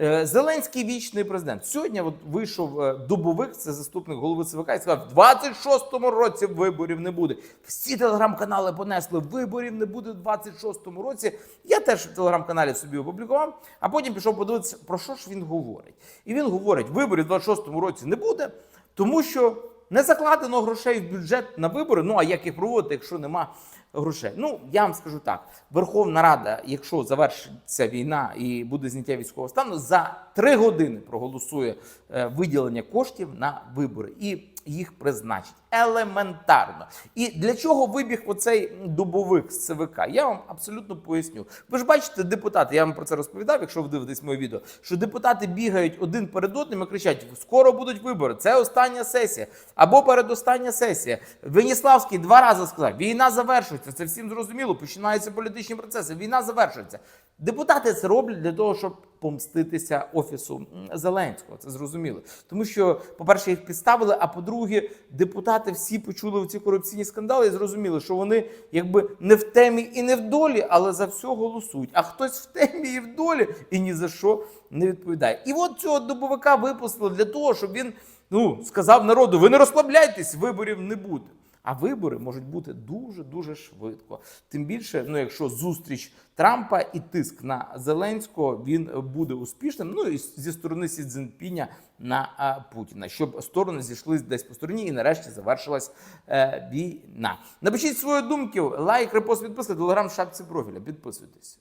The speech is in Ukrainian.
Е, Зеленський вічний президент. Сьогодні от вийшов е, Дубовик, це заступник голови ЦВК, і сказав: в 26-му році виборів не буде. Всі телеграм-канали понесли виборів не буде в 26-му році. Я теж в телеграм-каналі собі опублікував, а потім пішов подивитися, про що ж він говорить. І він говорить: виборів в 26-му році не буде, тому що не закладено грошей в бюджет на вибори. Ну а як їх проводити, якщо нема грошей? Ну я вам скажу так: Верховна Рада, якщо завершиться війна і буде зняття військового стану, за три години проголосує е, виділення коштів на вибори і їх призначить елементарно. І для чого вибіг оцей дубовик з ЦВК? Я вам абсолютно поясню. Ви ж бачите, депутати, я вам про це розповідав, якщо ви дивитесь моє відео, що депутати бігають один перед одним і кричать: скоро будуть вибори, це остання сесія або передостання сесія. Веніславський два рази сказав: війна завершується. Це всім зрозуміло. Починаються політичні процеси. Війна завершується. Депутати це роблять для того, щоб помститися офісу Зеленського. Це зрозуміло. Тому що, по-перше, їх підставили. А по-друге, депутати всі почули ці корупційні скандали і зрозуміли, що вони якби не в темі і не в долі, але за все голосують. А хтось в темі і в долі і ні за що не відповідає. І от цього добовика випустили для того, щоб він ну сказав народу: ви не розслабляйтесь, виборів не буде. А вибори можуть бути дуже дуже швидко. Тим більше, ну якщо зустріч Трампа і тиск на Зеленського він буде успішним. Ну і зі сторони Сі Цзіньпіня на Путіна, щоб сторони зійшли десь по стороні і нарешті завершилась е, війна. Напишіть свої думки, лайк, репост, підписка, телеграм, шапці профіля. Підписуйтесь.